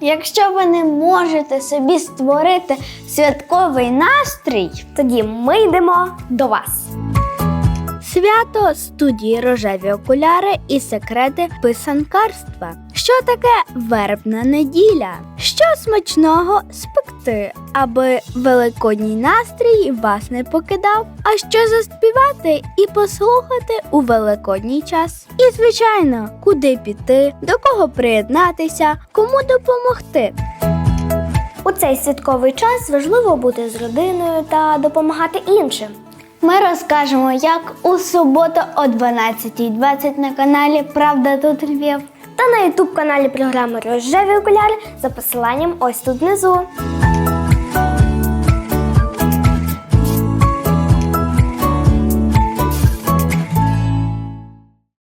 Якщо ви не можете собі створити святковий настрій, Тоді ми йдемо до вас. Свято студії рожеві окуляри і секрети писанкарства. Що таке вербна неділя? Що смачного спекти, аби великодній настрій вас не покидав? А що заспівати і послухати у великодній час? І звичайно, куди піти, до кого приєднатися, кому допомогти. У цей святковий час важливо бути з родиною та допомагати іншим. Ми розкажемо, як у суботу о 12.20 на каналі Правда тут Львів. Та на ютуб каналі програми Рожеві окуляри за посиланням ось тут внизу.